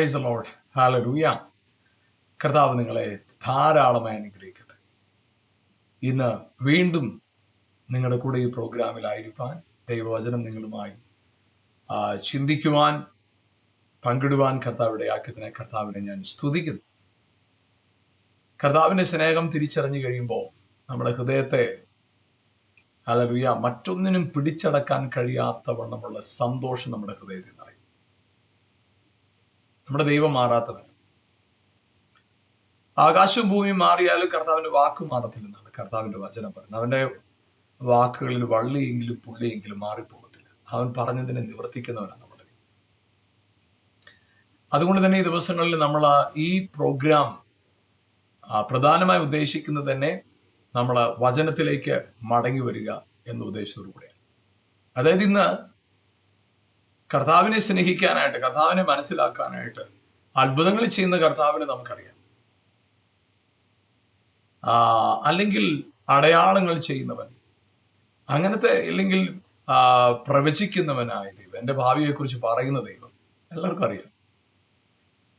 Price load hallelujah കർത്താവ് നിങ്ങളെ ധാരാളമായി അനുഗ്രഹിക്കട്ടെ. ഇന്ന് വീണ്ടും നിങ്ങളുടെ കൂടെ ഈ പ്രോഗ്രാമിലായിരിക്കാൻ ദൈവവചനം നിങ്ങളുമായി ചിന്തിക്കുവാൻ പങ്കിടുവാൻ കർത്താവിടെ ആക്കിയതിനെ കർത്താവിനെ ഞാൻ സ്തുതിക്കുന്നു. കർത്താവിന്റെ സ്നേഹം തിരിച്ചറിഞ്ഞു കഴിയുമ്പോൾ നമ്മുടെ ഹൃദയത്തെ ഹല്ലേലൂയ മറ്റൊന്നിനും പിടിച്ചടക്കാൻ കഴിയാത്ത വണ്ണമുള്ള സന്തോഷം നമ്മുടെ ഹൃദയത്തിൽ നമ്മുടെ ദൈവം മാറാത്തവൻ. ആകാശവും ഭൂമിയും മാറിയാലും കർത്താവിന്റെ വാക്ക് മാറത്തില്ലെന്നാണ് കർത്താവിന്റെ വചനം പറയുന്നത്. അവന്റെ വാക്കുകളിൽ വള്ളിയെങ്കിലും പുള്ളിയെങ്കിലും മാറിപ്പോകത്തില്ല. അവൻ പറഞ്ഞതിനെ നിവർത്തിക്കുന്നവനാണ് നമ്മുടെ അതുകൊണ്ട് തന്നെ ഈ ദിവസങ്ങളിൽ നമ്മൾ ഈ പ്രോഗ്രാം പ്രധാനമായി ഉദ്ദേശിക്കുന്നത് തന്നെ നമ്മൾ വചനത്തിലേക്ക് മടങ്ങി വരിക എന്ന ഉദ്ദേശത്തോടു കൂടെയാണ്. അതായത് ഇന്ന് കർത്താവിനെ സ്നേഹിക്കാനായിട്ട് കർത്താവിനെ മനസ്സിലാക്കാനായിട്ട് അത്ഭുതങ്ങൾ ചെയ്യുന്ന കർത്താവിനെ നമുക്കറിയാം. അല്ലെങ്കിൽ അടയാളങ്ങൾ ചെയ്യുന്നവൻ അങ്ങനത്തെ അല്ലെങ്കിൽ പ്രവചിക്കുന്നവനായ ദൈവം എന്റെ ഭാവിയെക്കുറിച്ച് പറയുന്ന ദൈവം എല്ലാവർക്കും അറിയാം.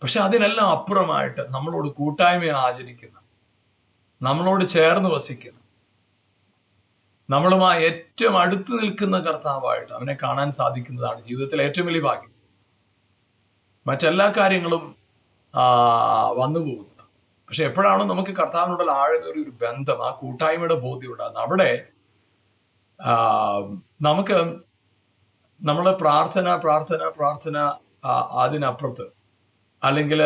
പക്ഷെ അതിനെല്ലാം അപ്പുറമായിട്ട് നമ്മളോട് കൂട്ടായ്മ ആചരിക്കുന്ന നമ്മളോട് ചേർന്ന് വസിക്കുന്ന. നമ്മളുമായി ഏറ്റവും അടുത്ത് നിൽക്കുന്ന കർത്താവായിട്ട് അവനെ കാണാൻ സാധിക്കുന്നതാണ് ജീവിതത്തിലെ ഏറ്റവും വലിയ ഭാഗ്യം. മറ്റെല്ലാ കാര്യങ്ങളും വന്നു പോകുന്നത്. പക്ഷെ എപ്പോഴാണോ നമുക്ക് കർത്താവിനോടുള്ള ആഴം ഒരു ബന്ധം ആ കൂട്ടായ്മയുടെ ബോധ്യം ഉണ്ടാകുന്നത് അവിടെ നമുക്ക് നമ്മളെ പ്രാർത്ഥന പ്രാർത്ഥന പ്രാർത്ഥന അതിനപ്പുറത്ത് അല്ലെങ്കിൽ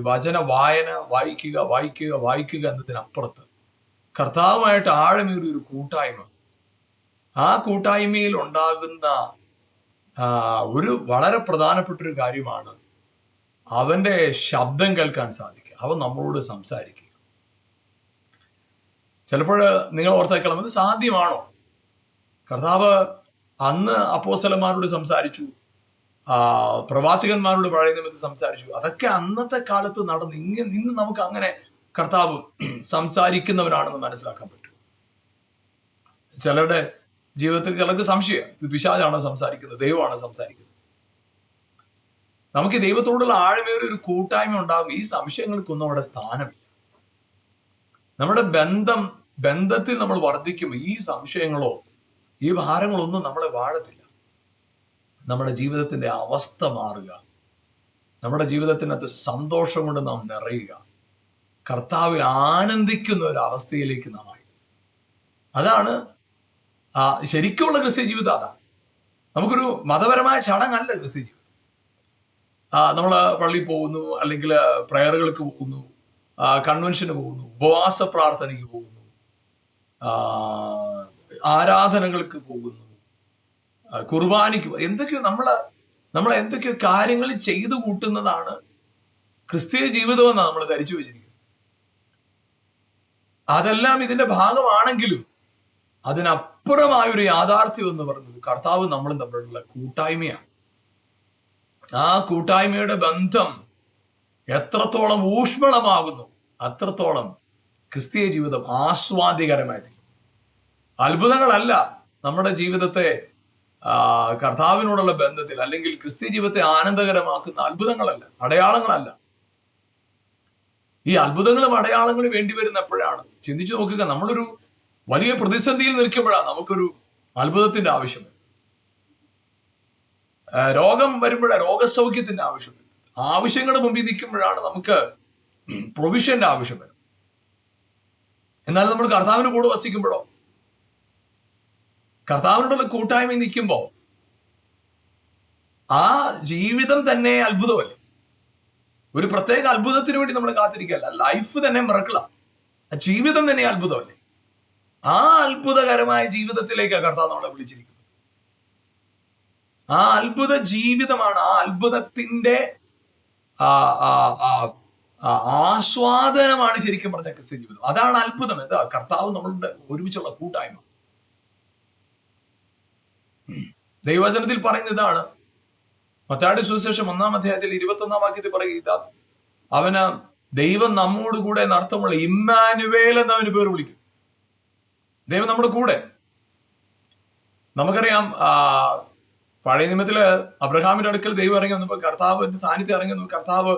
വചന വായന വായിക്കുക വായിക്കുക വായിക്കുക എന്നതിനപ്പുറത്ത് കർത്താവുമായിട്ട് ആഴമേറിയ ഒരു കൂട്ടായ്മ. ആ കൂട്ടായ്മയിൽ ഉണ്ടാകുന്ന ഒരു വളരെ പ്രധാനപ്പെട്ട ഒരു കാര്യമാണ് അവന്റെ ശബ്ദം കേൾക്കാൻ സാധിക്കുക. അവൻ നമ്മളോട് സംസാരിക്കുക. ചിലപ്പോൾ നിങ്ങൾ ഓർത്തേക്കണം ഇത് സാധ്യമാണോ? കർത്താവ് അന്ന് അപ്പോസലന്മാരോട് സംസാരിച്ചു പ്രവാചകന്മാരോട് പഴയ നിമിത്തം സംസാരിച്ചു. അതൊക്കെ അന്നത്തെ കാലത്ത് നടന്നു ഇങ്ങനെ ഇന്ന് നമുക്ക് അങ്ങനെ കർത്താവ് സംസാരിക്കുന്നവനാണെന്ന് മനസ്സിലാക്കാൻ പറ്റും. ചിലരുടെ ജീവിതത്തിൽ ചിലർക്ക് സംശയം ഇത് പിശാചാണോ സംസാരിക്കുന്നത് ദൈവമാണ് സംസാരിക്കുന്നത്. നമുക്ക് ദൈവത്തോടുള്ള ആഴമേറിയ ഒരു കൂട്ടായ്മ ഉണ്ടാകും ഈ സംശയങ്ങൾക്കൊന്നും അവിടെ സ്ഥാനമില്ല. നമ്മുടെ ബന്ധം ബന്ധത്തിൽ നമ്മൾ വർദ്ധിക്കും ഈ സംശയങ്ങളോ ഈ ഭാരങ്ങളൊന്നും നമ്മളെ വാഴത്തില്ല. നമ്മുടെ ജീവിതത്തിന്റെ അവസ്ഥ മാറുക. നമ്മുടെ ജീവിതത്തിനകത്ത് സന്തോഷം കൊണ്ട് നാം നിറയുക. കർത്താവിൽ ആനന്ദിക്കുന്ന ഒരു അവസ്ഥയിലേക്ക് നാം ആയി. അതാണ് ശരിക്കുള്ള ക്രിസ്ത്യ ജീവിതം അതാണ്. നമുക്കൊരു മതപരമായ ചടങ്ങല്ല ക്രിസ്ത്യ ജീവിതം. നമ്മൾ പള്ളിയിൽ പോകുന്നു അല്ലെങ്കിൽ പ്രയറുകൾക്ക് പോകുന്നു കൺവെൻഷന് പോകുന്നു ഉപവാസ പ്രാർത്ഥനയ്ക്ക് പോകുന്നു ആരാധനകൾക്ക് പോകുന്നു കുർബാനയ്ക്ക് എന്തൊക്കെയോ നമ്മൾ നമ്മൾ എന്തൊക്കെയോ കാര്യങ്ങൾ ചെയ്തു കൂട്ടുന്നതാണ് ക്രിസ്തീയ ജീവിതമെന്നാണ് നമ്മൾ ധരിച്ചു വെച്ചിരിക്കുന്നത്. അതെല്ലാം ഇതിന്റെ ഭാഗമാണെങ്കിലും അതിനപ്പുറമായ ഒരു യാഥാർത്ഥ്യം എന്ന് പറയുന്നത് കർത്താവ് നമ്മളും തമ്മിലുള്ള കൂട്ടായ്മയാണ്. ആ കൂട്ടായ്മയുടെ ബന്ധം എത്രത്തോളം ഊഷ്മളമാകുന്നു അത്രത്തോളം ക്രിസ്തീയ ജീവിതം ആസ്വാദികരമായി തീരും അത്ഭുതങ്ങളല്ല നമ്മുടെ ജീവിതത്തെ കർത്താവിനോടുള്ള ബന്ധത്തിൽ അല്ലെങ്കിൽ ക്രിസ്തീയ ജീവിതത്തെ ആനന്ദകരമാക്കുന്ന അത്ഭുതങ്ങളല്ല അടയാളങ്ങളല്ല. ഈ അത്ഭുതങ്ങളും അടയാളങ്ങളും വേണ്ടി വരുന്ന എപ്പോഴാണ് ചിന്തിച്ചു നോക്കുക നമ്മളൊരു വലിയ പ്രതിസന്ധിയിൽ നിൽക്കുമ്പോഴാണ് നമുക്കൊരു അത്ഭുതത്തിന്റെ ആവശ്യം രോഗം വരുമ്പോഴാണ് രോഗസൗഖ്യത്തിന്റെ ആവശ്യം വരുന്നത്. ആവശ്യങ്ങളുടെ മുമ്പിൽ നിൽക്കുമ്പോഴാണ് നമുക്ക് പ്രൊവിഷന്റെ ആവശ്യം വരുന്നത്. എന്നാൽ നമ്മൾ കർത്താവിന് കൂടെ വസിക്കുമ്പോഴോ കർത്താവിനോടുള്ള കൂട്ടായ്മ നിൽക്കുമ്പോൾ ആ ജീവിതം തന്നെ അത്ഭുതമല്ലേ? ഒരു പ്രത്യേക അത്ഭുതത്തിന് വേണ്ടി നമ്മൾ കാത്തിരിക്കുകയല്ല. ലൈഫ് തന്നെ മറക്കളാണ് ജീവിതം തന്നെ അത്ഭുതമല്ലേ? ആ അത്ഭുതകരമായ ജീവിതത്തിലേക്കാണ് കർത്താവ് നമ്മളെ വിളിച്ചിരിക്കുന്നത്. ആ അത്ഭുത ജീവിതമാണ് ആ അത്ഭുതത്തിന്റെ ആസ്വാദനമാണ് ശരിക്കും പറഞ്ഞ ക്രിസ്ത്യ ജീവിതം. അതാണ് അത്ഭുതം. എന്താ? കർത്താവ് നമ്മളുടെ ഒരുമിച്ചുള്ള കൂട്ടായ്മ. ദൈവചനത്തിൽ പറയുന്ന ഇതാണ് മത്താടി സുവിശേഷം ഒന്നാം അധ്യായത്തിൽ ഇരുപത്തി ഒന്നാം വാക്യത്തിൽ പറയുക അവന് ദൈവം നമ്മോട് കൂടെ എന്ന അർത്ഥമുള്ള ഇമ്മാനുവേൽ എന്ന് അവന് പേര് വിളിക്കും. ദൈവം നമ്മുടെ കൂടെ. നമുക്കറിയാം പഴയ നിയമത്തിൽ അബ്രഹാമിന്റെ അടുക്കൽ ദൈവം ഇറങ്ങി വന്നപ്പോൾ കർത്താവിന്റെ സാന്നിധ്യം ഇറങ്ങി വന്നപ്പോൾ കർത്താവ്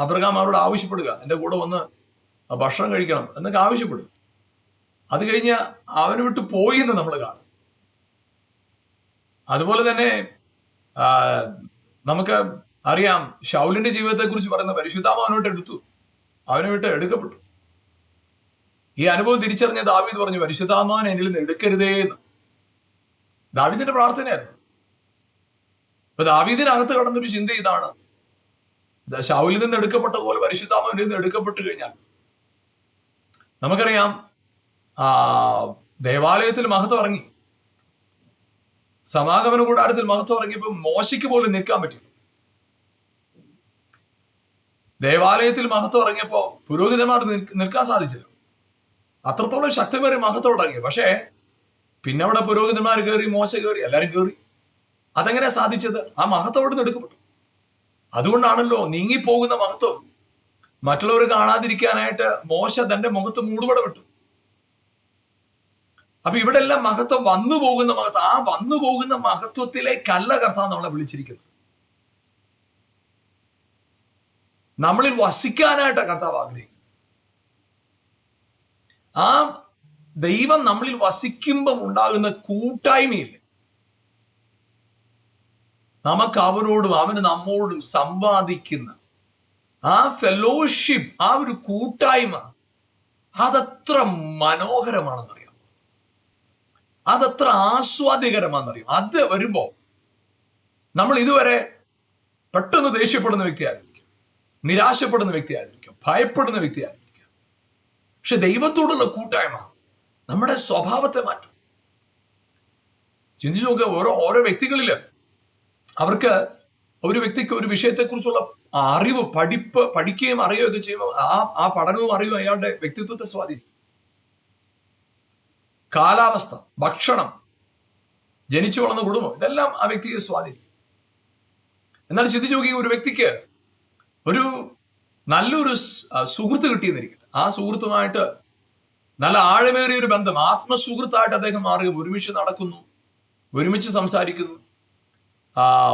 അബ്രഹാം അവരോട് ആവശ്യപ്പെടുക എന്റെ കൂടെ വന്ന് ഭക്ഷണം കഴിക്കണം എന്നൊക്കെ ആവശ്യപ്പെടുക. അത് കഴിഞ്ഞ് അവന് വിട്ട് പോയി എന്ന് നമ്മൾ കാണും. അതുപോലെ തന്നെ നമുക്ക് അറിയാം ഷൗലിന്റെ ജീവിതത്തെ കുറിച്ച് പറയുന്ന പരിശുദ്ധാമ അവനോട്ട് എടുത്തു. അവനെ വിട്ട് എടുക്കപ്പെട്ടു. ഈ അനുഭവം തിരിച്ചറിഞ്ഞ ദാവീദ് പറഞ്ഞു പരിശുദ്ധാത്മാവൻ എന്നിൽ നിന്ന് എടുക്കരുതേ എന്ന്. ദാവീദിന്റെ പ്രാർത്ഥനയായിരുന്നു. അപ്പൊ ദാവീദിനകത്ത് കടന്നൊരു ചിന്ത ഇതാണ്. ഷൗലിൽ നിന്ന് എടുക്കപ്പെട്ട പോലെ പരിശുദ്ധാത്മാവിൽ നിന്ന് എടുക്കപ്പെട്ടു കഴിഞ്ഞാൽ നമുക്കറിയാം ആ ദേവാലയത്തിൽ മഹത്വം ഇറങ്ങി. സമാഗമന കൂടാരത്തിൽ മഹത്വം ഇറങ്ങിയപ്പോൾ മോശയ്ക്ക് പോലും നിൽക്കാൻ പറ്റില്ല. ദേവാലയത്തിൽ മഹത്വം ഇറങ്ങിയപ്പോൾ പുരോഹിതന്മാർ നിൽക്കാൻ സാധിച്ചില്ല. അത്രത്തോളം ശക്തിമേറി മഹത്വം ഇറങ്ങി. പക്ഷേ പിന്നെ അവിടെ പുരോഹിതന്മാർ കയറി മോശ കയറി എല്ലാവരും കയറി അതെങ്ങനെ സാധിച്ചത്? ആ മഹത്വം അവിടെ നിന്ന് എടുക്കപ്പെട്ടു. അതുകൊണ്ടാണല്ലോ നീങ്ങിപ്പോകുന്ന മഹത്വം. മറ്റുള്ളവർ കാണാതിരിക്കാനായിട്ട് മോശ തന്റെ മുഖത്ത് മൂടുപടപ്പെട്ടു അപ്പൊ ഇവിടെ എല്ലാം മഹത്വം വന്നു പോകുന്ന മഹത്വം ആ വന്നു പോകുന്ന മഹത്വത്തിലേക്കല്ല കർത്താവ് നമ്മളെ വിളിച്ചിരിക്കുന്നത് നമ്മളിൽ വസിക്കാനായിട്ട് കർത്താവ് ആഗ്രഹിക്കുന്നത്. ആ ദൈവം നമ്മളിൽ വസിക്കുമ്പം ഉണ്ടാകുന്ന കൂട്ടായ്മയില്ലേ? നമുക്ക് അവനോടും അവന് നമ്മോടും സമ്പാദിക്കുന്ന ആ ഫെലോഷിപ്പ് ആ ഒരു കൂട്ടായ്മ അതത്ര മനോഹരമാണെന്നറിയാം. അതത്ര ആസ്വാദ്യകരമാണെന്നറിയും? അത് വരുമ്പോൾ നമ്മൾ ഇതുവരെ പെട്ടെന്ന് ദേഷ്യപ്പെടുന്ന വ്യക്തിയായിരിക്കും. നിരാശപ്പെടുന്ന വ്യക്തിയായിരിക്കും. ഭയപ്പെടുന്ന വ്യക്തിയായിരിക്കും. പക്ഷെ ദൈവത്തോടുള്ള കൂട്ടായ്മ നമ്മുടെ സ്വഭാവത്തെ മാറ്റും. ചിന്തിച്ചു നോക്കുക ഓരോ ഓരോ വ്യക്തികളിൽ അവർക്ക് ഒരു വ്യക്തിക്ക് ഒരു വിഷയത്തെക്കുറിച്ചുള്ള അറിവ് പഠിപ്പ് പഠിക്കുകയും അറിയുകയൊക്കെ ചെയ്യുമ്പോൾ ആ ആ പഠനവും അറിവും അയാളുടെ വ്യക്തിത്വത്തെ സ്വാധീനിക്കും. കാലാവസ്ഥ ഭക്ഷണം ജനിച്ചു വളർന്ന കുടുംബം ഇതെല്ലാം ആ വ്യക്തിയെ സ്വാധീനിക്കും. എന്നാൽ ചിന്തിച്ചു നോക്കി ഒരു വ്യക്തിക്ക് ഒരു നല്ലൊരു സുഹൃത്ത് കിട്ടിയെന്നിരിക്കട്ടെ. ആ സുഹൃത്തുമായിട്ട് നല്ല ആഴമേറിയ ഒരു ബന്ധം ആത്മസുഹൃത്തായിട്ട് അദ്ദേഹം മാറുക ഒരുമിച്ച് നടക്കുന്നു ഒരുമിച്ച് സംസാരിക്കുന്നു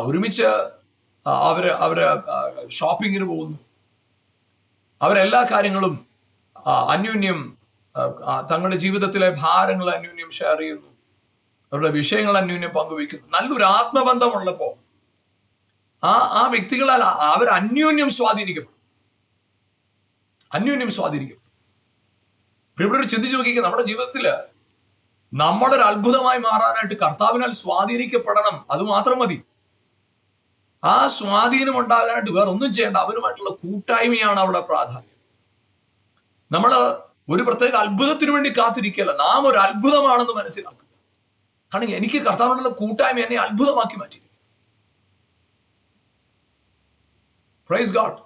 ഒരുമിച്ച് അവർ അവർ ഷോപ്പിങ്ങിന് പോകുന്നു. അവരെല്ലാ കാര്യങ്ങളും അന്യോന്യം തങ്ങളുടെ ജീവിതത്തിലെ ഭാരങ്ങൾ അന്യോന്യം ഷെയർ ചെയ്യുന്നു. അവരുടെ വിഷയങ്ങൾ അന്യോന്യം പങ്കുവയ്ക്കുന്നു. നല്ലൊരു ആത്മബന്ധമുള്ളപ്പോ ആ ആ വ്യക്തികളാൽ അവർ അന്യോന്യം സ്വാധീനിക്കപ്പെടും. അന്യോന്യം സ്വാധീനിക്കും ഇവിടെ ചിന്തിച്ചു നോക്കിക്കുക നമ്മുടെ ജീവിതത്തിൽ നമ്മളൊരു അത്ഭുതമായി മാറാനായിട്ട് കർത്താവിനാൽ സ്വാധീനിക്കപ്പെടണം അത് മാത്രം മതി. ആ സ്വാധീനം ഉണ്ടാകാനായിട്ട് വേറെ ഒന്നും ചെയ്യേണ്ട അവരുമായിട്ടുള്ള കൂട്ടായ്മയാണ് അവിടെ പ്രാധാന്യം. നമ്മൾ ഒരു പ്രത്യേക അത്ഭുതത്തിന് വേണ്ടി കാത്തിരിക്കുകയല്ല. നാം ഒരു അത്ഭുതമാണെന്ന് മനസ്സിലാക്കുക. കാരണം എനിക്ക് കർത്താവിനുള്ള കൂട്ടായ്മ എന്നെ അത്ഭുതമാക്കി മാറ്റിയിരിക്കും പ്രൈസ് ഗാഡ്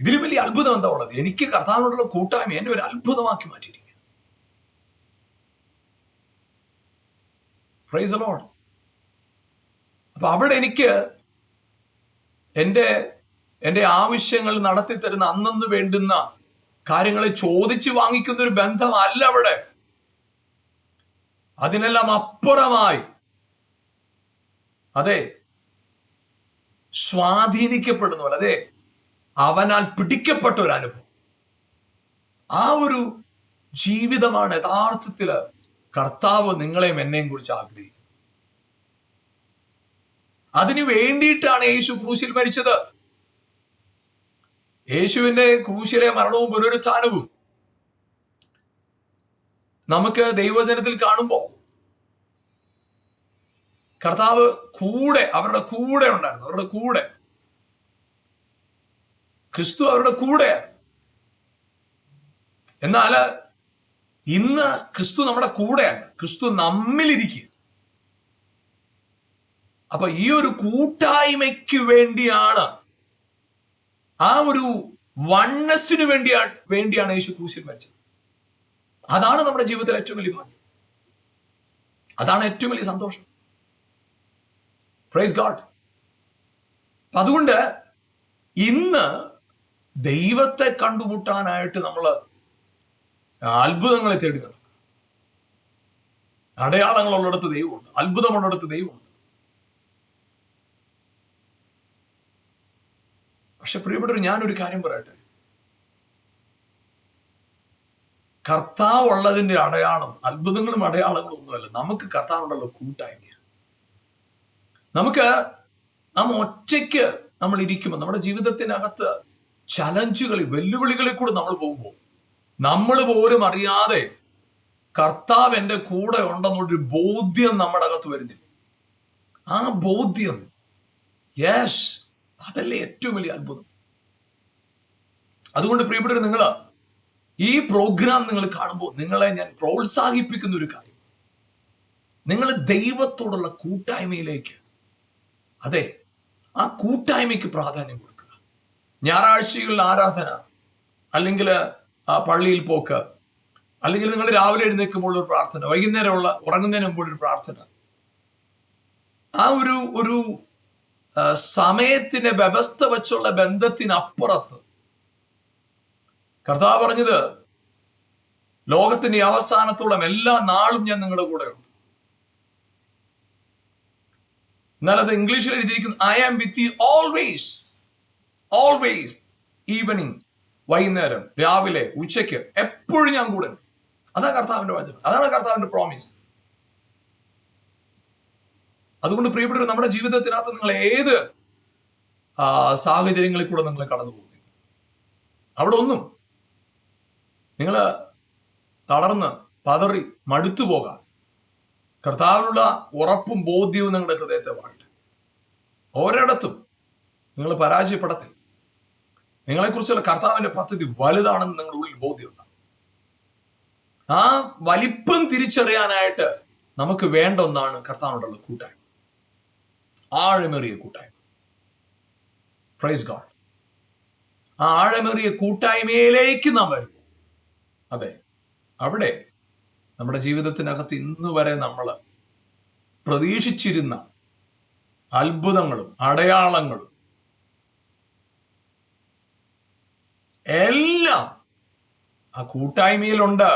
ഇതിലും വലിയ അത്ഭുതം എന്താ ഉള്ളത്? എനിക്ക് കർത്താവിനോടുള്ള കൂട്ടായ്മ എന്നെ ഒരു അത്ഭുതമാക്കി മാറ്റിയിരിക്കുക പ്രൈസ് ലോഡ് അപ്പൊ അവിടെ എനിക്ക് എന്റെ എന്റെ ആവശ്യങ്ങൾ നടത്തി തരുന്ന അന്നു വേണ്ടുന്ന കാര്യങ്ങളെ ചോദിച്ചു വാങ്ങിക്കുന്ന ഒരു ബന്ധമല്ല അവിടെ. അതിനെല്ലാം അപ്പുറമായി. അതെ സ്വാധീനിക്കപ്പെടുന്ന പോലെ അതെ അവനാൽ പിടിക്കപ്പെട്ട ഒരു അനുഭവം. ആ ഒരു ജീവിതമാണ് യഥാർത്ഥത്തിൽ കർത്താവ് നിങ്ങളെയും എന്നെയും കുറിച്ച് ആഗ്രഹിക്കുന്നത്. അതിനു വേണ്ടിയിട്ടാണ് യേശു ക്രൂശിൽ മരിച്ചത്. യേശുവിന്റെ ക്രൂശിലെ മരണവും പുനരുത്ഥാനവും നമുക്ക് ദൈവജനത്തിൽ കാണുമ്പോൾ കർത്താവ് കൂടെ അവരുടെ കൂടെ ഉണ്ടായിരുന്നു. അവരുടെ കൂടെ. ക്രിസ്തു അവരുടെ കൂടെയാണ്. എന്നാൽ ഇന്ന് ക്രിസ്തു നമ്മുടെ കൂടെയാണ്. ക്രിസ്തു നമ്മിലിരിക്കുക. അപ്പൊ ഈ ഒരു കൂട്ടായ്മയ്ക്ക് വേണ്ടിയാണ് ആ ഒരു വണ്ണസിന് വേണ്ടിയാ വേണ്ടിയാണ് യേശു ക്രൂശിൽ മരിച്ചത്. അതാണ് നമ്മുടെ ജീവിതത്തിലെ ഏറ്റവും വലിയ ഭാഗ്യം. അതാണ് ഏറ്റവും വലിയ സന്തോഷം. പ്രൈസ് ഗാഡ് അപ്പൊ അതുകൊണ്ട് ഇന്ന് ദൈവത്തെ കണ്ടുമുട്ടാനായിട്ട് നമ്മൾ അത്ഭുതങ്ങളെ തേടി നടക്കും അടയാളങ്ങളുള്ളിടത്ത് ദൈവമുണ്ട്. അത്ഭുതമുള്ളിടത്ത് ദൈവമുണ്ട്. പക്ഷെ പ്രിയപ്പെട്ടവർ ഞാനൊരു കാര്യം പറയട്ടെ? കർത്താവ് ഉള്ളതിന്റെ അടയാളം അത്ഭുതങ്ങളും അടയാളങ്ങളും ഒന്നുമല്ല. നമുക്ക് കർത്താവുണ്ടല്ലോ കൂട്ടായ്മ നമുക്ക് നാം ഒറ്റയ്ക്ക് നമ്മൾ ഇരിക്കുമ്പോൾ നമ്മുടെ ജീവിതത്തിനകത്ത് ചലഞ്ചുകളിൽ വെല്ലുവിളികളിൽ കൂടെ നമ്മൾ പോകുമ്പോൾ നമ്മൾ പോലും അറിയാതെ കർത്താവ് എന്റെ കൂടെ ഉണ്ടെന്നൊരു ബോധ്യം നമ്മുടെ അകത്ത് വരുന്നില്ല. ആ ബോധ്യം യെസ് അതല്ലേ ഏറ്റവും വലിയ അത്ഭുതം. അതുകൊണ്ട് പ്രിയപ്പെട്ടവർ നിങ്ങൾ ഈ പ്രോഗ്രാം നിങ്ങൾ കാണുമ്പോൾ നിങ്ങളെ ഞാൻ പ്രോത്സാഹിപ്പിക്കുന്ന ഒരു കാര്യം. നിങ്ങൾ ദൈവത്തോടുള്ള കൂട്ടായ്മയിലേക്ക് അതെ ആ കൂട്ടായ്മയ്ക്ക് പ്രാധാന്യം കൊടുക്കുക. ഞായറാഴ്ചകളിൽ ആരാധന അല്ലെങ്കിൽ ആ പള്ളിയിൽ പോക്ക് അല്ലെങ്കിൽ നിങ്ങൾ രാവിലെ എഴുന്നേൽക്കുമ്പോൾ ഒരു പ്രാർത്ഥന വൈകുന്നേരമുള്ള ഉറങ്ങുന്നതിന് മുമ്പ് ഒരു പ്രാർത്ഥന. ആ ഒരു ഒരു സമയത്തിന്റെ വ്യവസ്ഥ വെച്ചുള്ള ബന്ധത്തിനപ്പുറത്ത് കർത്താവ് പറഞ്ഞത് ലോകത്തിന്റെ അവസാനത്തോളം എല്ലാ നാളും ഞാൻ നിങ്ങളുടെ കൂടെ ഉണ്ട് എന്നാൽ അത് ഇംഗ്ലീഷിൽ എഴുതിയിരിക്കുന്നു I am with you always always evening വൈകുന്നേരം രാവിലെ ഉച്ചയ്ക്ക് എപ്പോഴും ഞാൻ കൂടെ അതാണ് അതാ കർത്താവിന്റെ വചനം അതാണ് കർത്താവിന്റെ പ്രോമിസ് അതുകൊണ്ട് പ്രിയപ്പെട്ടവർ നമ്മുടെ ജീവിതത്തിനകത്ത് നിങ്ങൾ ഏത് സാഹചര്യങ്ങളിൽ കൂടെ നിങ്ങൾ കടന്നു പോകുന്നു അവിടെ ഒന്നും നിങ്ങൾ തളർന്ന് പതറി മടുത്തു പോകാം കർത്താവിനുള്ള ഉറപ്പും ബോധ്യവും നിങ്ങളുടെ ഹൃദയത്തെ വാഴട്ടെ ഒരിടത്തും നിങ്ങൾ പരാജയപ്പെടത്തില്ല. നിങ്ങളെക്കുറിച്ചുള്ള കർത്താവിന്റെ പദ്ധതി വലുതാണെന്ന് നിങ്ങളുടെ ഉള്ളിൽ ബോധ്യമുണ്ടാകും. ആ വലിപ്പം തിരിച്ചറിയാനായിട്ട് നമുക്ക് വേണ്ട ഒന്നാണ് കർത്താവിനോടുള്ള കൂട്ടായ്മ. ആഴമേറിയ കൂട്ടായ്മ. പ്രൈസ് ഗാഡ് ആ ആഴമേറിയ കൂട്ടായ്മയിലേക്ക് നാം വരും അതെ അവിടെ നമ്മുടെ ജീവിതത്തിനകത്ത് ഇന്ന് വരെ നമ്മൾ പ്രതീക്ഷിച്ചിരുന്ന അത്ഭുതങ്ങളും അടയാളങ്ങളും എല്ലാം ആ കൂട്ടായ്മയിലുണ്ട്.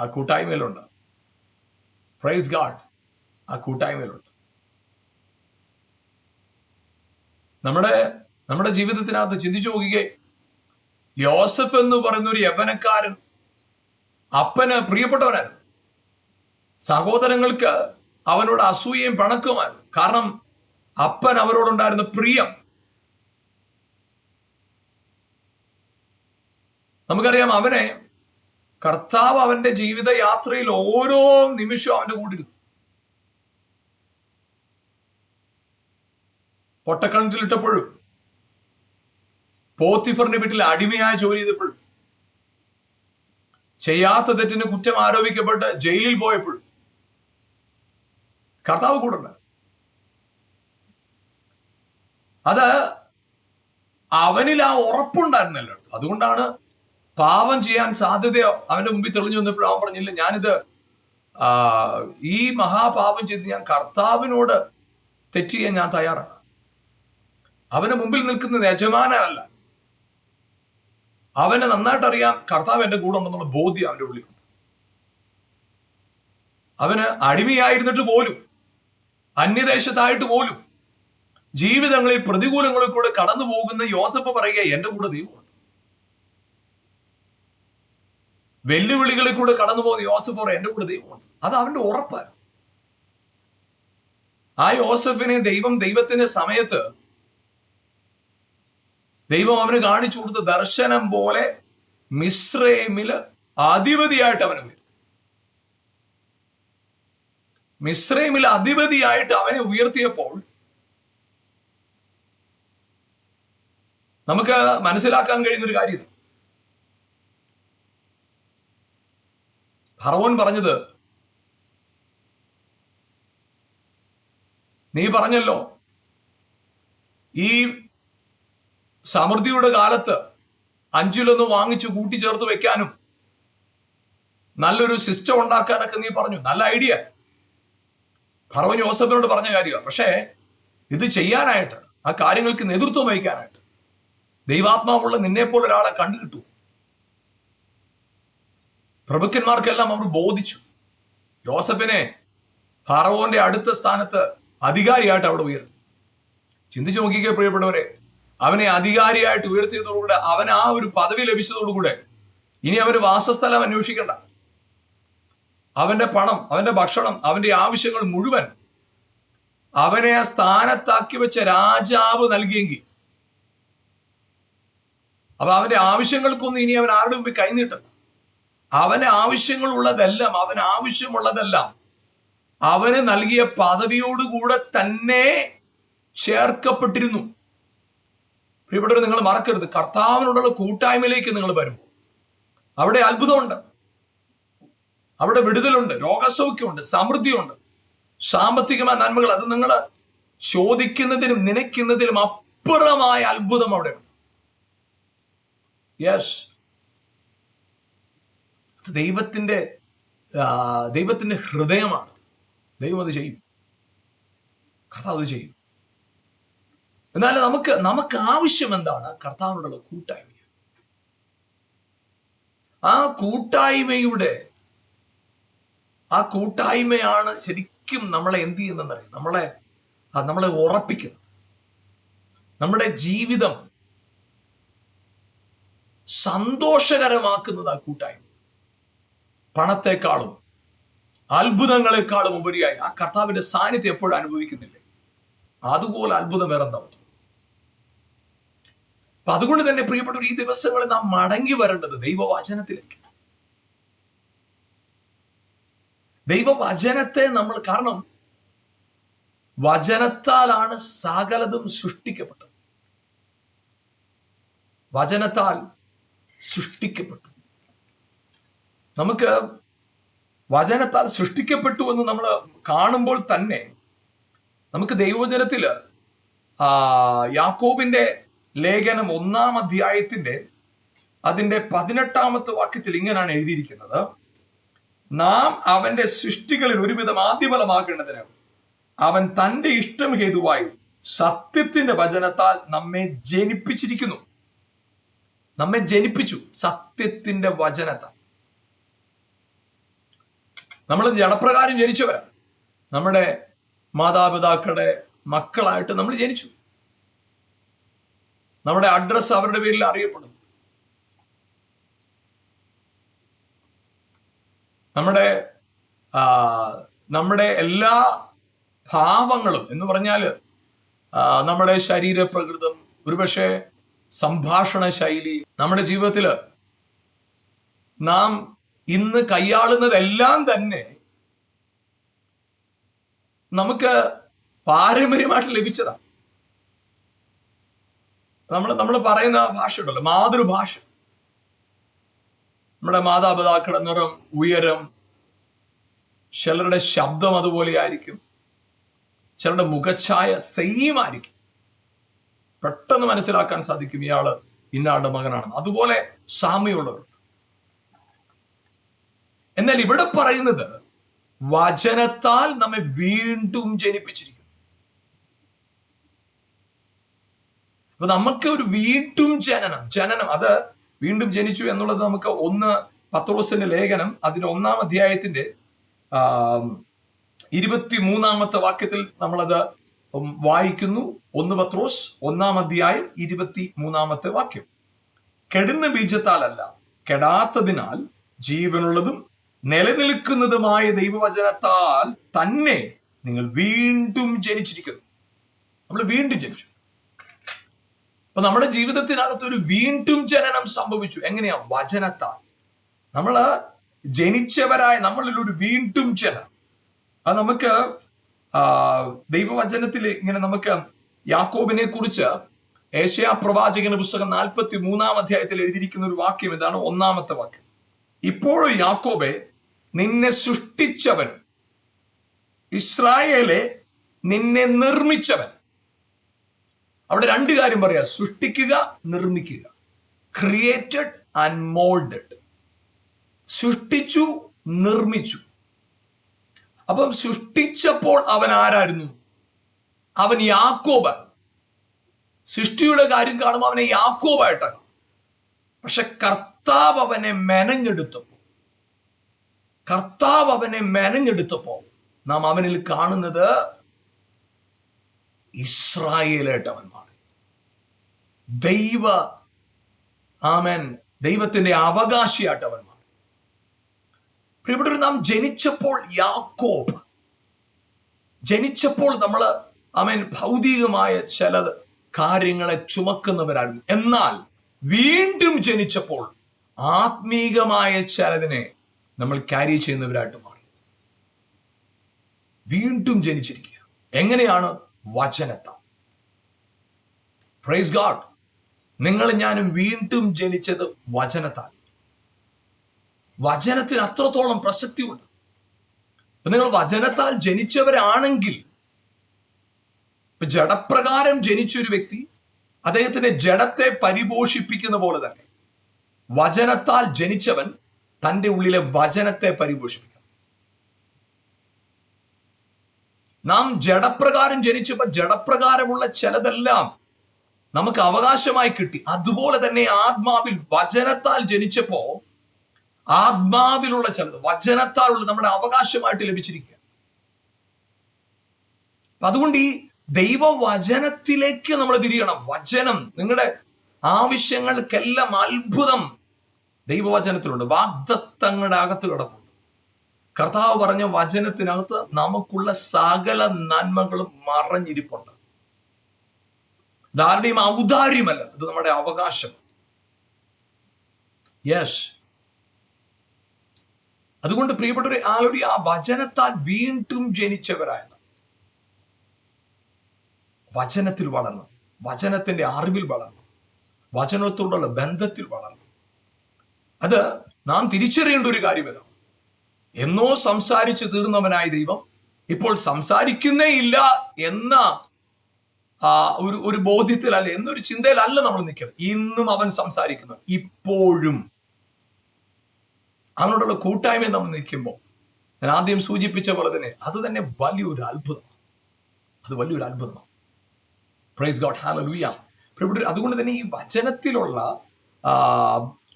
ആ കൂട്ടായ്മയിലുണ്ട്. പ്രൈസ് ഗാഡ് ആ കൂട്ടായ്മയിലുണ്ട്. നമ്മുടെ നമ്മുടെ ജീവിതത്തിനകത്ത് ചിന്തിച്ചു നോക്കുകയെ യോസഫ് എന്ന് പറയുന്ന ഒരു യവനക്കാരൻ അപ്പന് പ്രിയപ്പെട്ടവനായിരുന്നു. സഹോദരങ്ങൾക്ക് അവനോട് അസൂയയും പണക്കുമായിരുന്നു കാരണം അപ്പൻ അവരോടുണ്ടായിരുന്ന പ്രിയം. നമുക്കറിയാം അവനെ കർത്താവ് അവന്റെ ജീവിത യാത്രയിൽ ഓരോ നിമിഷവും അവന്റെ കൂടെ പൊട്ടക്കണത്തിലിട്ടപ്പോഴും പോത്തിഫറിന്റെ വീട്ടിൽ അടിമയായ ജോലി ചെയ്തപ്പോഴും ചെയ്യാത്ത തെറ്റിന് കുറ്റം ആരോപിക്കപ്പെട്ട് ജയിലിൽ പോയപ്പോഴും കർത്താവ് കൂടെ അത് അവനിൽ ആ ഉറപ്പുണ്ടായിരുന്നല്ലോ. അതുകൊണ്ടാണ് പാപം ചെയ്യാൻ സാധ്യതയോ അവന്റെ മുമ്പിൽ തെളിഞ്ഞു വന്നപ്പോഴും അവൻ പറഞ്ഞില്ല ഞാനിത് ഈ മഹാപാപം ചെയ്ത് ഞാൻ കർത്താവിനോട് തെറ്റ് ചെയ്യാൻ ഞാൻ തയ്യാറാണ്. അവന് മുമ്പിൽ നിൽക്കുന്നത് യജമാനല്ല അവനെ നന്നായിട്ട് അറിയാം കർത്താവ് എന്റെ കൂടെ ഉണ്ടെന്നുള്ള ബോധ്യം അവന്റെ ഉള്ളിലുണ്ട്. അവന് അടിമയായിരുന്നിട്ട് പോലും അന്യദേശത്തായിട്ട് പോലും ജീവിതങ്ങളിൽ പ്രതികൂലങ്ങളിൽ കൂടെ കടന്നു പോകുന്ന യോസഫ് പറയുക എന്റെ കൂടെ ദൈവമുണ്ട്. വെല്ലുവിളികളിൽ കൂടെ കടന്നു പോകുന്ന യോസഫ് പറയുക എന്റെ കൂടെ ദൈവമുണ്ട്. അത് അവന്റെ ഉറപ്പായിരുന്നു ആ യോസഫിനെ ദൈവം ദൈവത്തിന്റെ സമയത്ത് ദൈവം അവന് കാണിച്ചു കൊടുത്ത ദർശനം പോലെ മിശ്രൈമിൽ അധിപതിയായിട്ട് അവനെ ഉയർത്തി. മിശ്രൈമിൽ അധിപതിയായിട്ട് അവനെ ഉയർത്തിയപ്പോൾ നമുക്ക് മനസ്സിലാക്കാൻ കഴിയുന്ന ഒരു കാര്യം ഭർവൻ പറഞ്ഞത് നീ പറഞ്ഞല്ലോ ഈ സമൃദ്ധിയുടെ കാലത്ത് അഞ്ചിലൊന്ന് വാങ്ങിച്ചു കൂട്ടിച്ചേർത്ത് വെക്കാനും നല്ലൊരു സിസ്റ്റം ഉണ്ടാക്കാനൊക്കെ നീ പറഞ്ഞു. നല്ല ഐഡിയ ഭർവൻ യോസഫിനോട് പറഞ്ഞ കാര്യമാണ് പക്ഷേ ഇത് ചെയ്യാനായിട്ട് ആ കാര്യങ്ങൾക്ക് നേതൃത്വം വഹിക്കാനായിട്ട് ദൈവാത്മാവുള്ള നിന്നെ പോലെ ഒരാളെ കണ്ടു കിട്ടൂ പ്രഭുക്കന്മാർക്കെല്ലാം അവർ ബോധിച്ചു. യോസഫിനെ ഫറവോന്റെ അടുത്ത സ്ഥാനത്ത് അധികാരിയായിട്ട് അവിടെ ഉയർത്തി. ചിന്തിച്ചു നോക്കിക്കേ പ്രിയപ്പെട്ടവരെ അവനെ അധികാരിയായിട്ട് ഉയർത്തിയതോടുകൂടെ അവൻ ആ ഒരു പദവി ലഭിച്ചതോടുകൂടെ ഇനി അവന് വാസസ്ഥലം അന്വേഷിക്കണ്ട. അവന്റെ പണം അവന്റെ ഭക്ഷണം അവന്റെ ആവശ്യങ്ങൾ മുഴുവൻ അവനെ ആ സ്ഥാനത്താക്കി വെച്ച രാജാവ് നൽകിയെങ്കിൽ. അപ്പൊ അവന്റെ ആവശ്യങ്ങൾക്കൊന്നും ഇനി അവൻ ആരുടെ മുമ്പിൽ കൈനീട്ട അവന് ആവശ്യങ്ങളുള്ളതെല്ലാം അവന് ആവശ്യമുള്ളതെല്ലാം അവന് നൽകിയ പദവിയോടുകൂടെ തന്നെ ചേർക്കപ്പെട്ടിരുന്നു. പ്രിയപ്പെട്ടവർ നിങ്ങൾ മറക്കരുത്. കർത്താവിനോടുള്ള കൂട്ടായ്മയിലേക്ക് നിങ്ങൾ വരും. അവിടെ അത്ഭുതമുണ്ട്. അവിടെ വിടുതലുണ്ട് രോഗസൗഖ്യമുണ്ട് സമൃദ്ധിയുണ്ട്. സാമ്പത്തികമായ നന്മകൾ അത് നിങ്ങൾ ചോദിക്കുന്നതിനും നനയ്ക്കുന്നതിനും അപ്പുറമായ അത്ഭുതം അവിടെ ഉണ്ട് യെസ് ദൈവത്തിന്റെ ദൈവത്തിന്റെ ഹൃദയമാണ്. ദൈവം അത് ചെയ്യും. കർത്താവ് അത് ചെയ്യും. എന്നാൽ നമുക്ക് നമുക്ക് ആവശ്യം എന്താണ്? കർത്താവിനോടുള്ള കൂട്ടായ്മ. ആ കൂട്ടായ്മയുടെ ആ കൂട്ടായ്മയാണ് ശരിക്കും നമ്മളെ എന്ത് ചെയ്യുന്നറിയാം നമ്മളെ നമ്മളെ ഉറപ്പിക്കുന്നത്. നമ്മുടെ ജീവിതം സന്തോഷകരമാക്കുന്നത് ആ കൂട്ടായ്മ. പണത്തെക്കാളും അത്ഭുതങ്ങളെക്കാളും ഉപരിയായി ആ കർത്താവിന്റെ സാന്നിധ്യം എപ്പോഴും അനുഭവിക്കുന്നില്ലേ? അതുപോലെ അത്ഭുതം വേറെ എന്താ ഉള്ളത്? അപ്പൊ അതുകൊണ്ട് തന്നെ പ്രിയപ്പെട്ടവർ ഈ ദിവസങ്ങളിൽ നാം മടങ്ങി വരേണ്ടത് ദൈവവചനത്തിലേക്ക്. ദൈവവചനത്തെ നമ്മൾ കാരണം വചനത്താലാണ് സകലതും സൃഷ്ടിക്കപ്പെട്ടത്. വചനത്താൽ സൃഷ്ടിക്കപ്പെട്ടു. നമുക്ക് വചനത്താൽ സൃഷ്ടിക്കപ്പെട്ടു എന്ന് നമ്മൾ കാണുമ്പോൾ തന്നെ നമുക്ക് ദൈവവചനത്തിൽ യാക്കോബിന്റെ ലേഖനം ഒന്നാം അധ്യായത്തിന്റെ അതിന്റെ പതിനെട്ടാമത്തെ വാക്യത്തിൽ ഇങ്ങനെയാണ് എഴുതിയിരിക്കുന്നത്. നാം അവന്റെ സൃഷ്ടികളിൽ ഒരുവിധം ആദ്യഫലമാക്കേണ്ടതിന് അവൻ തന്റെ ഇഷ്ടം ഹേതുവായി സത്യത്തിന്റെ വചനത്താൽ നമ്മെ ജനിപ്പിച്ചിരിക്കുന്നു. നമ്മെ ജനിപ്പിച്ചു സത്യത്തിന്റെ വചനത്താൽ. നമ്മൾ ജടപ്രകാരം ജനിച്ചവരാ നമ്മുടെ മാതാപിതാക്കളുടെ മക്കളായിട്ട് നമ്മൾ ജനിച്ചു. നമ്മുടെ അഡ്രസ് അവരുടെ പേരിൽ അറിയപ്പെടും നമ്മുടെ നമ്മുടെ എല്ലാ ഭാവങ്ങളും എന്ന് പറഞ്ഞാൽ നമ്മുടെ ശരീരപ്രകൃതം ഒരുപക്ഷെ സംഭാഷണ ശൈലി നമ്മുടെ ജീവിതത്തിൽ നാം ഇന്ന് കൈയാളുന്നതെല്ലാം തന്നെ നമുക്ക് പാരമ്പര്യമായിട്ട് ലഭിച്ചതാണ്. നമ്മൾ നമ്മൾ പറയുന്ന ഭാഷ ഉണ്ടല്ലോ മാതൃഭാഷ. നമ്മുടെ മാതാപിതാക്കളുടെ നിറം ഉയരം ചിലരുടെ ശബ്ദം അതുപോലെ ആയിരിക്കും. ചിലരുടെ മുഖഛായ സെയിം ആയിരിക്കും. പെട്ടെന്ന് മനസ്സിലാക്കാൻ സാധിക്കും ഇയാൾ ഇന്നാളുടെ മകനാണ് അതുപോലെ സാമ്യമുള്ളവർ. എന്നാൽ ഇവിടെ പറയുന്നത് വചനത്താൽ നമ്മെ വീണ്ടും ജനിപ്പിച്ചിരിക്കുന്നു. അപ്പൊ നമുക്ക് ഒരു വീണ്ടും ജനനം ജനനം. അത് വീണ്ടും ജനിച്ചു എന്നുള്ളത് നമുക്ക് ഒന്ന് പത്രോസിന്റെ ലേഖനം അതിന്റെ ഒന്നാം അധ്യായത്തിന്റെ ഇരുപത്തി മൂന്നാമത്തെ വാക്യത്തിൽ നമ്മളത് വായിക്കുന്നു. ഒന്ന് പത്രോസ് ഒന്നാം അധ്യായം ഇരുപത്തി മൂന്നാമത്തെ വാക്യം. കെടുന്ന ബീജത്താലല്ല കെടാത്തതിനാൽ ജീവനുള്ളതും നിലനിൽക്കുന്നതുമായ ദൈവവചനത്താൽ തന്നെ നിങ്ങൾ വീണ്ടും ജനിച്ചിരിക്കുന്നു. നമ്മൾ വീണ്ടും ജനിച്ചു. അപ്പൊ നമ്മുടെ ജീവിതത്തിനകത്ത് ഒരു വീണ്ടും ജനനം സംഭവിച്ചു. എങ്ങനെയാ? വചനത്താൽ. നമ്മൾ ജനിച്ചവരായ നമ്മളിൽ ഒരു വീണ്ടും ജനം. അത് നമുക്ക് ദൈവവചനത്തിൽ ഇങ്ങനെ നമുക്ക് യാക്കോബിനെ കുറിച്ച് ഏഷ്യാ പ്രവാചകന്റെ പുസ്തകം നാൽപ്പത്തി മൂന്നാം അധ്യായത്തിൽ എഴുതിയിരിക്കുന്ന ഒരു വാക്യം ഇതാണ് ഒന്നാമത്തെ വാക്യം. ഇപ്പോഴും യാക്കോബെ നിന്നെ സൃഷ്ടിച്ചവൻ ഇസ്രായേലെ നിന്നെ നിർമ്മിച്ചവൻ. അവിടെ രണ്ട് കാര്യം പറയാം. സൃഷ്ടിക്കുക നിർമ്മിക്കുക. ക്രിയേറ്റഡ് ആൻഡ് മോൾഡഡ് സൃഷ്ടിച്ചു നിർമ്മിച്ചു. അപ്പം സൃഷ്ടിച്ചപ്പോൾ അവൻ ആരായിരുന്നു? അവൻ യാക്കോബായിരുന്നു സൃഷ്ടിയുടെ കാര്യം കാണുമ്പോൾ അവനെ യാക്കോബായിട്ടാണ് പക്ഷെ കർത്താവ് അവനെ മെനഞ്ഞെടുത്തപ്പോൾ കർത്താവ് അവനെ മെനഞ്ഞെടുത്തപ്പോൾ നാം അവനിൽ കാണുന്നത് മാറി. ദൈവ ആമൻ ദൈവത്തിന്റെ മാറി. പ്രിയപ്പെട്ടവർ നാം ജനിച്ചപ്പോൾ യാക്കോബ്. ജനിച്ചപ്പോൾ നമ്മൾ അവൻ ഭൗതികമായ ചില കാര്യങ്ങളെ ചുമക്കുന്നവരായിരുന്നു. എന്നാൽ വീണ്ടും ജനിച്ചപ്പോൾ ആത്മീകമായ ചിലതിനെ നമ്മൾ ക്യാരി ചെയ്യുന്നവരായിട്ട് മാറി. വീണ്ടും ജനിച്ചിരിക്കുക എങ്ങനെയാണ് വചനത്താൽ. പ്രൈസ് ഗാഡ് നിങ്ങൾ ഞാനും വീണ്ടും ജനിച്ചത് വചനത്താൽ. വചനത്തിന് അത്രത്തോളം പ്രസക്തിയുണ്ട്. നിങ്ങൾ വചനത്താൽ ജനിച്ചവരാണെങ്കിൽ ജഡപ്രകാരം ജനിച്ചൊരു വ്യക്തി അദ്ദേഹത്തിന്റെ ജഡത്തെ പരിപോഷിപ്പിക്കുന്ന പോലെ തന്നെ വചനത്താൽ ജനിച്ചവൻ തന്റെ ഉള്ളിലെ വചനത്തെ പരിപോഷിപ്പിക്കണം നാം ജഡപ്രകാരം ജനിച്ചപ്പോൾ ജഡപ്രകാരമുള്ള ചിലതെല്ലാം നമുക്ക് അവകാശമായി കിട്ടി. അതുപോലെ തന്നെ ആത്മാവിൽ വചനത്താൽ ജനിച്ചപ്പോ ആത്മാവിലുള്ള ചിലത് വചനത്താലുള്ള നമ്മുടെ അവകാശമായിട്ട് ലഭിച്ചിരിക്കുക അതുകൊണ്ട് ഈ ദൈവവചനത്തിലേക്ക് നമ്മൾ തിരിയണം. വചനം നിങ്ങളുടെ ആവശ്യങ്ങൾക്കെല്ലാം അത്ഭുതം ദൈവവചനത്തിലുണ്ട്. വാഗ്ദത്തങ്ങളുടെ അകത്ത് കിടപ്പുണ്ട്. കർത്താവ് പറഞ്ഞ വചനത്തിനകത്ത് നമുക്കുള്ള സകല നന്മകളും മറഞ്ഞിരിപ്പുണ്ട്. ധാരണയും ഔദാര്യമല്ല ഇത് നമ്മുടെ അവകാശം. യെസ് അതുകൊണ്ട് പ്രിയപ്പെട്ടവരെ ആളുടെ ആ വചനത്താൽ വീണ്ടും ജനിച്ചവരായത് വചനത്തിൽ വളർന്നു വചനത്തിന്റെ അറിവിൽ വളർന്നു വചനത്തോടുള്ള ബന്ധത്തിൽ വളർന്നു. അത് നാം തിരിച്ചറിയേണ്ട ഒരു കാര്യം ഇതാണ് എന്നോ സംസാരിച്ചു തീർന്നവനായ ദൈവം ഇപ്പോൾ സംസാരിക്കുന്നേ ഇല്ല എന്ന ഒരു ഒരു ബോധ്യത്തിലല്ല എന്നൊരു ചിന്തയിലല്ല നമ്മൾ നിൽക്കുന്നത്. ഇന്നും അവൻ സംസാരിക്കുന്നു. ഇപ്പോഴും. അവനോടുള്ള കൂട്ടായ്മ നമ്മൾ നിൽക്കുമ്പോൾ ഞാൻ ആദ്യം സൂചിപ്പിച്ച പോലെ തന്നെ അത് തന്നെ വലിയൊരു അത്ഭുതമാണ്. അത് വലിയൊരു അത്ഭുതമാണ്. പ്രൈസ് ഗോഡ് ഹാല ലൂയ അതുകൊണ്ട് തന്നെ ഈ വചനത്തിലുള്ള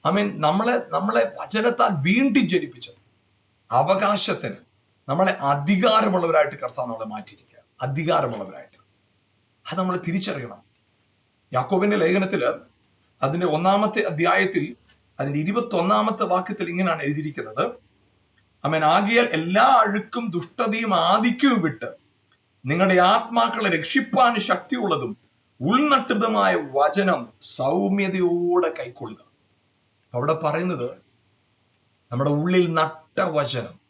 ഐ മീൻ നമ്മളെ നമ്മളെ വചനത്താൽ വീണ്ടും ജനിപ്പിച്ചത് അവകാശത്തിന് നമ്മളെ അധികാരമുള്ളവരായിട്ട് കർത്താവ് നമ്മളെ മാറ്റിയിരിക്കുക. അധികാരമുള്ളവരായിട്ട്. അത് നമ്മൾ തിരിച്ചറിയണം. യാക്കോബിന്റെ ലേഖനത്തിൽ അതിന്റെ ഒന്നാമത്തെ അധ്യായത്തിൽ അതിന്റെ ഇരുപത്തി ഒന്നാമത്തെ വാക്യത്തിൽ ഇങ്ങനെയാണ് എഴുതിയിരിക്കുന്നത്. അമ്മൻ ആകിയാൽ എല്ലാ അഴുക്കും ദുഷ്ടതയും ആദിക്കവും വിട്ട് നിങ്ങളുടെ ആത്മാക്കളെ രക്ഷിപ്പാൻ ശക്തിയുള്ളതും ഉൾനട്ടിതമായ വചനം സൗമ്യതയോടെ കൈക്കൊള്ളുക. അവിടെ പറയുന്നത് നമ്മുടെ ഉള്ളിൽ നട്ട വചനം.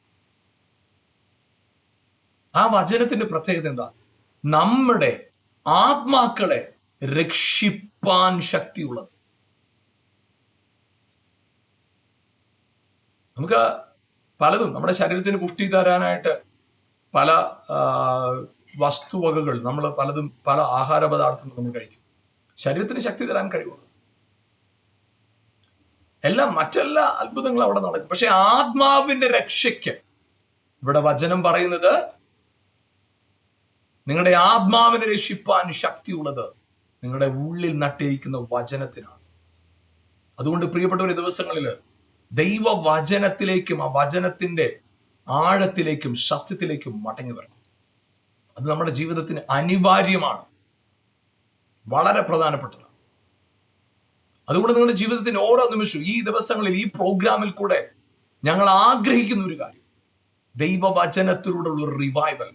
ആ വചനത്തിന്റെ പ്രത്യേകത എന്താ? നമ്മുടെ ആത്മാക്കളെ രക്ഷിപ്പാൻ ശക്തിയുള്ളത്. നമുക്ക് പലതും നമ്മുടെ ശരീരത്തിന് പുഷ്ടി തരാനായിട്ട് പല വസ്തുവകകൾ നമ്മൾ പലതും പല ആഹാര പദാർത്ഥങ്ങൾ നമ്മൾ കഴിക്കും. ശരീരത്തിന് ശക്തി തരാൻ കഴിവുള്ളൂ എല്ലാം മറ്റെല്ലാ അത്ഭുതങ്ങളും അവിടെ നടക്കും. പക്ഷെ ആത്മാവിന്റെ രക്ഷയ്ക്ക് ഇവിടെ വചനം പറയുന്നത് നിങ്ങളുടെ ആത്മാവിനെ രക്ഷിപ്പാൻ ശക്തിയുള്ളത് നിങ്ങളുടെ ഉള്ളിൽ നട്ടിരിക്കുന്ന വചനത്തിനാണ്. അതുകൊണ്ട് പ്രിയപ്പെട്ട ഒരു ദിവസങ്ങളിൽ ദൈവ വചനത്തിലേക്കും ആ വചനത്തിന്റെ ആഴത്തിലേക്കും സത്യത്തിലേക്കും മടങ്ങി വരണം. അത് നമ്മുടെ ജീവിതത്തിന് അനിവാര്യമാണ്. വളരെ പ്രധാനപ്പെട്ടതാണ്. അതുകൊണ്ട് നിങ്ങളുടെ ജീവിതത്തിന്റെ ഓരോ നിമിഷവും ഈ ദിവസങ്ങളിൽ ഈ പ്രോഗ്രാമിൽ കൂടെ ഞങ്ങൾ ആഗ്രഹിക്കുന്ന ഒരു കാര്യം. ദൈവവചനത്തിലൂടെയുള്ള ഒരു റിവൈവൽ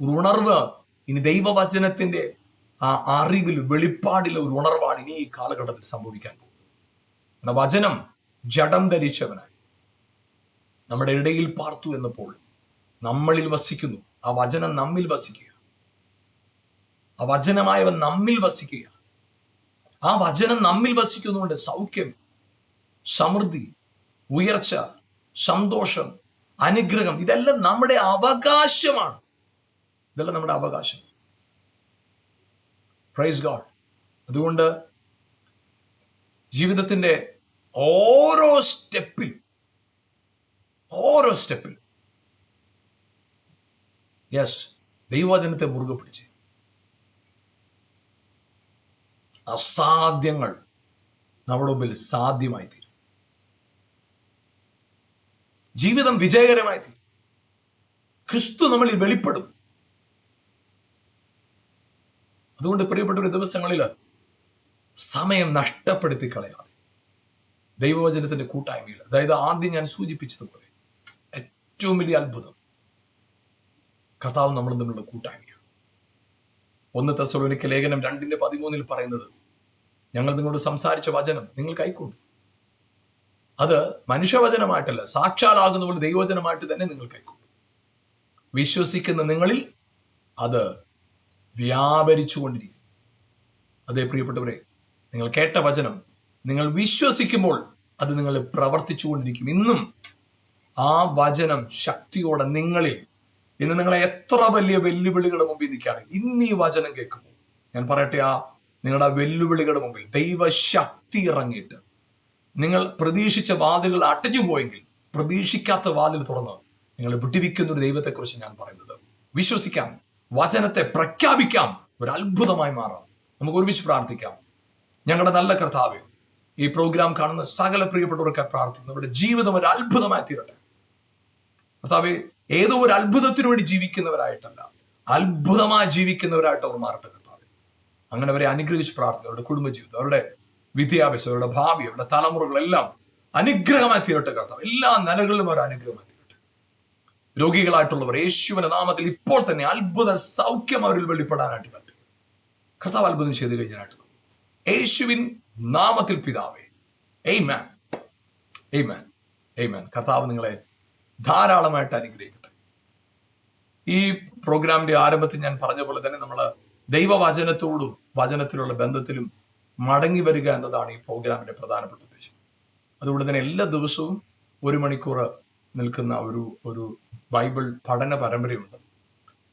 ഒരു ഉണർവ് ഇനി ദൈവവചനത്തിന്റെ ആ അറിവിൽ വെളിപ്പാടിലെ ഒരു ഉണർവാണ് ഇനി ഈ കാലഘട്ടത്തിൽ സംഭവിക്കാൻ പോകുന്നത്. വചനം ജഡം ധരിച്ചവനായി. നമ്മുടെ ഇടയിൽ പാർത്തു എന്നപ്പോൾ നമ്മളിൽ വസിക്കുന്നു. ആ വചനം നമ്മിൽ വസിക്കുക. ആ വചനമായവൻ നമ്മിൽ വസിക്കുക. ആ വചനം നമ്മിൽ വസിക്കുന്നുണ്ട് സൗഖ്യം സമൃദ്ധി ഉയർച്ച സന്തോഷം അനുഗ്രഹം ഇതെല്ലാം നമ്മുടെ അവകാശമാണ്. ഇതെല്ലാം നമ്മുടെ അവകാശം. പ്രൈസ് ഗോഡ് അതുകൊണ്ട് ജീവിതത്തിന്റെ ഓരോ സ്റ്റെപ്പിൽ ഓരോ സ്റ്റെപ്പിൽ യെസ് ദൈവവചനത്തെ മുറുകെ പിടിച്ച് അസാധ്യങ്ങൾ നമ്മുടെ മുമ്പിൽ സാധ്യമായി തീരും ജീവിതം വിജയകരമായി തീരും ക്രിസ്തു നമ്മളിൽ വെളിപ്പെടും. അതുകൊണ്ട് പ്രിയപ്പെട്ട ദിവസങ്ങളിൽ സമയം നഷ്ടപ്പെടുത്തി കളയാതെ ദൈവവചനത്തിന്റെ കൂട്ടായ്മയിൽ അതായത് ആദ്യം ഞാൻ സൂചിപ്പിച്ചതുപോലെ ഏറ്റവും വലിയ അത്ഭുതം കർത്താവ് നമ്മൾ തമ്മിലുള്ള കൂട്ടായ്മയാണ്. ഒന്ന് തെസലോനിക്ക ലേഖനം രണ്ടിന്റെ പതിമൂന്നിൽ പറയുന്നത് ഞങ്ങൾ നിങ്ങളോട് സംസാരിച്ച വചനം നിങ്ങൾ കൈക്കൊണ്ടു. അത് മനുഷ്യവചനമായിട്ടല്ല സാക്ഷാലാകുന്ന പോലെ ദൈവവചനമായിട്ട് തന്നെ നിങ്ങൾ കൈക്കൊണ്ടു. വിശ്വസിക്കുന്ന നിങ്ങളിൽ അത് വ്യാപരിച്ചു കൊണ്ടിരിക്കും അതേ പ്രിയപ്പെട്ടവരെ നിങ്ങൾ കേട്ട വചനം നിങ്ങൾ വിശ്വസിക്കുമ്പോൾ അത് നിങ്ങൾ പ്രവർത്തിച്ചു കൊണ്ടിരിക്കും ഇന്നും ആ വചനം ശക്തിയോടെ നിങ്ങളിൽ ഇന്ന് നിങ്ങളെ എത്ര വലിയ വെല്ലുവിളികളുടെ മുമ്പിൽ നിൽക്കുകയാണ് ഇന്ന് ഈ വചനം കേൾക്കുമ്പോൾ ഞാൻ പറയട്ടെ ആ നിങ്ങളുടെ വെല്ലുവിളികളുടെ മുമ്പിൽ ദൈവശക്തി ഇറങ്ങിയിട്ട് നിങ്ങൾ പ്രതീക്ഷിച്ച വാതിലുകൾ അടഞ്ഞു പോയെങ്കിൽ പ്രതീക്ഷിക്കാത്ത വാതിൽ തുറന്ന് നിങ്ങൾ വിട്ടിരിക്കുന്ന ഒരു ദൈവത്തെക്കുറിച്ച് ഞാൻ പറയുന്നത് വിശ്വസിക്കാം വചനത്തെ പ്രഖ്യാപിക്കാം ഒരു അത്ഭുതമായി മാറാം. നമുക്ക് ഒരുമിച്ച് പ്രാർത്ഥിക്കാം. ഞങ്ങളുടെ നല്ല കർത്താവ് ഈ പ്രോഗ്രാം കാണുന്ന സകല പ്രിയപ്പെട്ടവർക്ക് പ്രാർത്ഥിക്കുന്നു. അവരുടെ ജീവിതം ഒരു അത്ഭുതമായി തീരട്ടെ. കർത്താവ് ഏതോ ഒരു അത്ഭുതത്തിനു വേണ്ടി ജീവിക്കുന്നവരായിട്ടല്ല അത്ഭുതമായി ജീവിക്കുന്നവരായിട്ട് അവർ മാറട്ടെ കർത്താവ്. അങ്ങനെ അവരെ അനുഗ്രഹിച്ച് പ്രാർത്ഥിക്കുക അവരുടെ കുടുംബജീവിതം അവരുടെ വിദ്യാഭ്യാസം അവരുടെ ഭാവി അവരുടെ തലമുറകളെല്ലാം അനുഗ്രഹമായി തീരട്ടെ കർത്താവ്. എല്ലാ നിലകളിലും അവർ അനുഗ്രഹമായി തീരട്ടെ. രോഗികളായിട്ടുള്ളവർ യേശുവിന്റെ നാമത്തിൽ ഇപ്പോൾ തന്നെ അത്ഭുത സൗഖ്യം അവരിൽ വെളിപ്പെടാനായിട്ട് പറ്റും. കർത്താവ് അത്ഭുതം ചെയ്ത് കഴിഞ്ഞായിട്ട് യേശുവിൻ നാമത്തിൽ പിതാവേ. എയ്മാൻ എയ്മാൻ എയ്മാൻ കർത്താവ് നിങ്ങളെ ധാരാളമായിട്ട് അനുഗ്രഹിക്കട്ടെ. ഈ പ്രോഗ്രാമിന്റെ ആരംഭത്തിൽ ഞാൻ പറഞ്ഞ പോലെ തന്നെ നമ്മൾ ദൈവവചനത്തോടും വചനത്തിലുള്ള ബന്ധത്തിലും മടങ്ങി വരിക എന്നതാണ് ഈ പ്രോഗ്രാമിന്റെ പ്രധാനപ്പെട്ട ഉദ്ദേശം. അതുകൊണ്ട് തന്നെ എല്ലാ ദിവസവും ഒരു മണിക്കൂർ നിൽക്കുന്ന ഒരു ഒരു ബൈബിൾ പഠന പരമ്പരയുണ്ട്.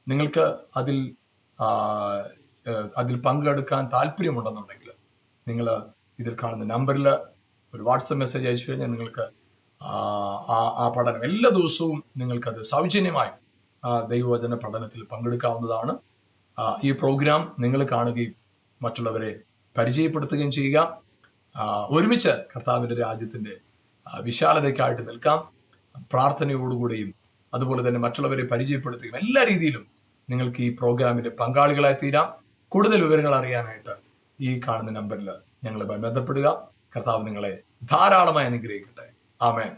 നിങ്ങൾക്ക് അതിൽ അതിൽ പങ്കെടുക്കാൻ താല്പര്യമുണ്ടെന്നുണ്ടെങ്കിൽ നിങ്ങൾ ഇതിൽ കാണുന്ന നമ്പറിൽ ഒരു വാട്സപ്പ് മെസ്സേജ് അയച്ചു കഴിഞ്ഞാൽ നിങ്ങൾക്ക് ആ ആ- പഠനം എല്ലാ ദിവസവും നിങ്ങൾക്കത് സൗജന്യമായി ദൈവവചന പഠനത്തിൽ പങ്കെടുക്കാവുന്നതാണ്. ഈ പ്രോഗ്രാം നിങ്ങൾ കാണുകയും മറ്റുള്ളവരെ പരിചയപ്പെടുത്തുകയും ചെയ്യുക. ഒരുമിച്ച് കർത്താവിന്റെ രാജ്യത്തിന്റെ വിശാലതയ്ക്കായിട്ട് നിൽക്കാം. പ്രാർത്ഥനയോടുകൂടിയും അതുപോലെ തന്നെ മറ്റുള്ളവരെ പരിചയപ്പെടുത്തുകയും എല്ലാ രീതിയിലും നിങ്ങൾക്ക് ഈ പ്രോഗ്രാമിന്റെ പങ്കാളികളായി തീരാം. കൂടുതൽ വിവരങ്ങൾ അറിയാനായിട്ട് ഈ കാണുന്ന നമ്പറിൽ ഞങ്ങളുമായി ബന്ധപ്പെടുക. കർത്താവ് നിങ്ങളെ ധാരാളമായി അനുഗ്രഹിക്കട്ടെ. ആമേൻ